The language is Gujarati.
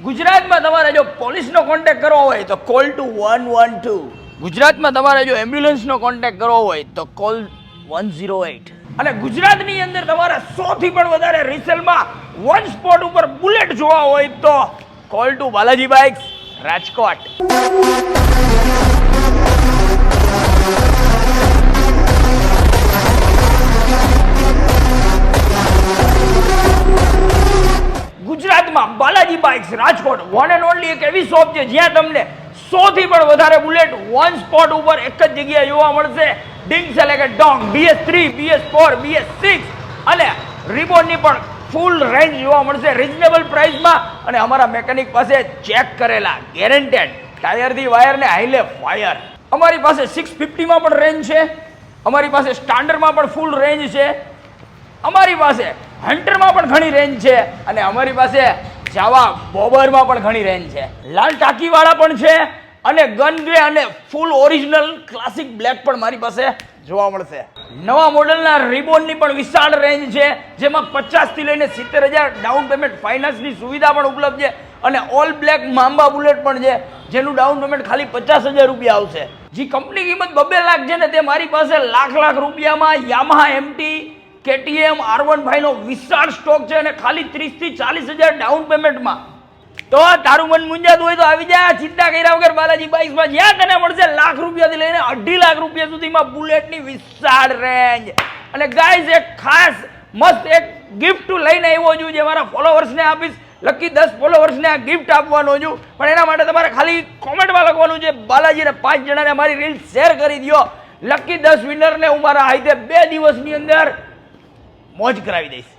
ગુજરાતમાં તમારે જો પોલીસનો કોન્ટેક્ટ કરવો હોય તો call two one one two ગુજરાતમાં તમારે જો એમ્બ્યુલન્સનો કોન્ટેક્ટ કરવો હોય તો કોલ વન ઝીરો એઇટ અને ગુજરાતની અંદર તમારે સોથી પણ વધારે રિસેલમાં વન સ્પોટ ઉપર બુલેટ જોવા હોય તો call to Balaji Bikes Rajkot. Balaji Bikes Rajkot one and only એક એવી શોપ છે જ્યાં તમને સોથી પણ વધારે બુલેટ વન સ્પોટ ઉપર એક જ જગ્યાએ જોવા મળશે. ડિંગ્સ એટલે કે Dzong BS three BS four BS six અને રિબોનની પણ ફૂલ રેન્જ જોવા મળશે. રિઝનેબલ પ્રાઇસમાં અને અમારા મેકેનિક પાસે ચેક કરેલા ગેરેન્ટેડ ટાયરથી વાયરને હાઈલે ફાયર અમારી પાસે સિક્સ ફિફ્ટીમાં પણ રેન્જ છે. અમારી પાસે સ્ટાન્ડર્ડમાં પણ ફૂલ રેન્જ છે. અમારી પાસે હન્ટરમાં પણ ઘણી રેન્જ છે. અને અમારી પાસે જાવા બોબરમાં પણ ઘણી રેન્જ છે. લાલ ટાંકીવાળા પણ છે અને ગન ગ્રે અને ફૂલ ઓરિજિનલ ક્લાસિક બ્લેક પણ મારી પાસે જોવા મળશે. નવા મોડલના રિબોનની પણ વિશાળ રેન્જ છે, જેમાં પચાસથી લઈને સિત્તેર હજાર ડાઉન પેમેન્ટ ફાઇનાન્સની સુવિધા પણ ઉપલબ્ધ છે અને ઓલ બ્લેક માંબા બુલેટ પણ છે, જેનું ડાઉન પેમેન્ટ ખાલી પચાસ હજાર રૂપિયા આવશે. જે કંપની કિંમત બબે લાખ છે ને તે મારી પાસે લાખ લાખ રૂપિયામાં Yamaha MT KTM R one નો વિશાળ સ્ટોક છે અને ખાલી ત્રીસથી ચાલીસ હજાર ડાઉન પેમેન્ટમાં તો તારું મન મુંજાતું હોય તો આવી જાય ચિંતા કર્યા વગર બાલાજી બાઇક્સમાં જ્યાં તને મળશે લાખ રૂપિયાથી લઈને અઢી લાખ રૂપિયા સુધીમાં બુલેટની વિશાળ રેન્જ અને ગાઈઝ એક ખાસ મસ્ત એક ગિફ્ટ લઈને આવ્યો છું જે મારા ફોલોવર્સને આપીશ. લકી દસ ફોલોવર્સને આ ગિફ્ટ આપવાનો છું. પણ એના માટે તમારે ખાલી કોમેન્ટમાં લખવાનું છે, બાલાજીને પાંચ જણાને મારી રીલ શેર કરી દો લકી દસ વિનરને હું મારા હાઈતે બે દિવસની અંદર મોજ કરાવી દઈશ